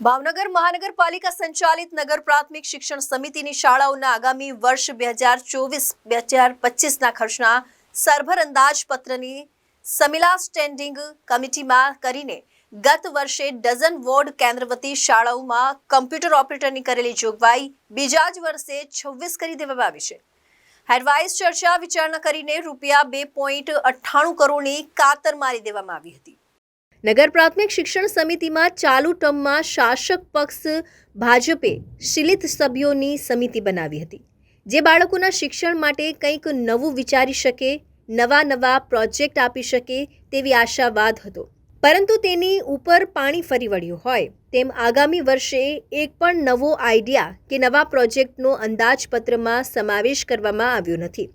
ભાવનગર મહાનગરપાલિકા સંચાલિત નગર પ્રાથમિક શિક્ષણ સમિતિની શાળાઓના આગામી વર્ષ બે હજાર ચોવીસ, બે હજાર પચીસના ખર્ચના સરભર અંદાજપત્રની સમિલા સ્ટેન્ડિંગ કમિટીમાં કરીને ગત વર્ષે ડઝન વોર્ડ કેન્દ્રવતી શાળાઓમાં કમ્પ્યુટર ઓપરેટરની કરેલી જોગવાઈ બીજા જ વર્ષે છવ્વીસ કરી દેવામાં આવી છે. હેડવાઇઝ ચર્ચા વિચારણા કરીને રૂપિયા બે પોઈન્ટ અઠ્ઠાણું કરોડની કાતર મારી દેવામાં આવી હતી. નગર પ્રાથમિક શિક્ષણ સમિતિમાં ચાલુ ટર્મમાં શાસક પક્ષ ભાજપે શિલિત સભ્યોની સમિતિ બનાવી હતી, જે બાળકોના શિક્ષણ માટે કંઈક નવું વિચારી શકે, નવા નવા પ્રોજેક્ટ આપી શકે તેવી આશાવાદ હતો. પરંતુ તેની ઉપર પાણી ફરી વળ્યું હોય, તેમ આગામી વર્ષે એક પણ નવો આઈડિયા કે નવા પ્રોજેક્ટનો અંદાજપત્રમાં સમાવેશ કરવામાં આવ્યો નથી.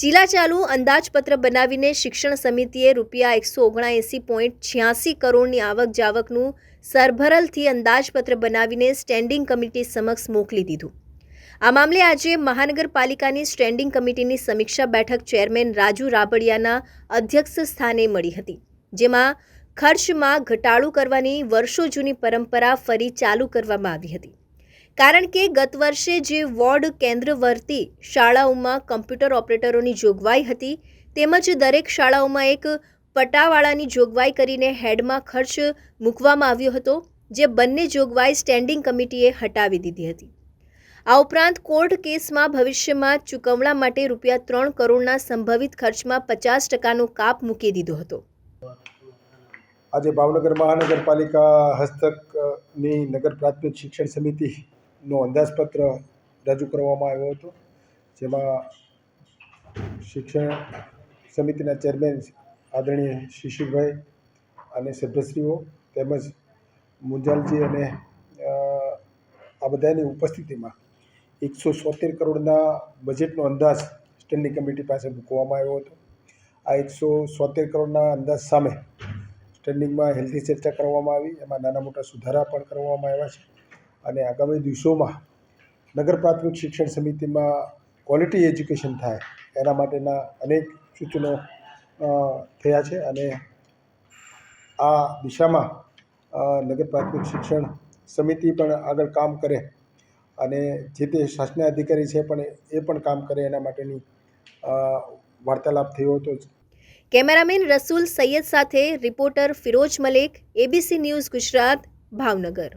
ચીલાચાલુ અંદાજપત્ર બનાવીને શિક્ષણ સમિતિએ રૂપિયા એકસો ઓગણએંસી પોઈન્ટ છ્યાસી કરોડની આવક જાવકનું સરભરલથી અંદાજપત્ર બનાવીને સ્ટેન્ડિંગ કમિટી સમક્ષ મોકલી દીધું. આ મામલે આજે મહાનગરપાલિકાની સ્ટેન્ડિંગ કમિટીની સમીક્ષા બેઠક ચેરમેન રાજુ રાબડિયાના અધ્યક્ષ સ્થાને મળી હતી, જેમાં ખર્ચમાં ઘટાડો કરવાની વર્ષો જૂની પરંપરા ફરી ચાલુ કરવામાં આવી હતી. કારણ કે ગત વર્ષે જે વોર્ડ કેન્દ્રવર્તી શાળાઓમાં કમ્પ્યુટર ઓપરેટરોની જોગવાઈ હતી, તેમજ દરેક શાળાઓમાં એક પટાવાળાની જોગવાઈ કરીને હેડમાં ખર્ચ મૂકવામાં આવ્યો હતો, જે બંને જોગવાઈ સ્ટેન્ડિંગ કમિટીએ હટાવી દીધી હતી. આ ઉપરાંત કોર્ટ કેસમાં ભવિષ્યમાં ચૂકવણા માટે રૂપિયા ત્રણ કરોડના સંભવિત ખર્ચમાં પચાસ ટકાનો કાપ મૂકી દીધો હતો. આજે ભાવનગર મહાનગરપાલિકા હસ્તકની નગર પ્રાથમિક શિક્ષણ સમિતિનો અંદાજપત્ર રજૂ કરવામાં આવ્યો હતો, જેમાં શિક્ષણ સમિતિના ચેરમેન આદરણીય શિશિરભાઈ અને સભ્યશ્રીઓ તેમજ મુંજાલજી અને આ બધાની ઉપસ્થિતિમાં એકસો સોતેર કરોડના બજેટનો અંદાજ સ્ટેન્ડિંગ કમિટી પાસે મૂકવામાં આવ્યો હતો. આ એકસો સોતેર કરોડના અંદાજ સામે સ્ટેન્ડિંગમાં હેલ્થી ચર્ચા કરવામાં આવી, એમાં નાના મોટા સુધારા પણ કરવામાં આવ્યા છે. અને આગામી દિવસોમાં નગર પ્રાથમિક શિક્ષણ સમિતિમાં ક્વોલિટી એજ્યુકેશન થાય, એના માટેના અનેક સૂચનો થયા છે અને આ દિશામાં નગર પ્રાથમિક શિક્ષણ સમિતિ પણ આગળ કામ કરે અને જે તે શાસના અધિકારી છે પણ એ પણ કામ કરે એના માટેની વાર્તાલાપ થયો હતો. કેમેરામેન રસૂલ સૈયદ સાથે reporter Firoz Malek ABC news Gujarat, Bhavnagar.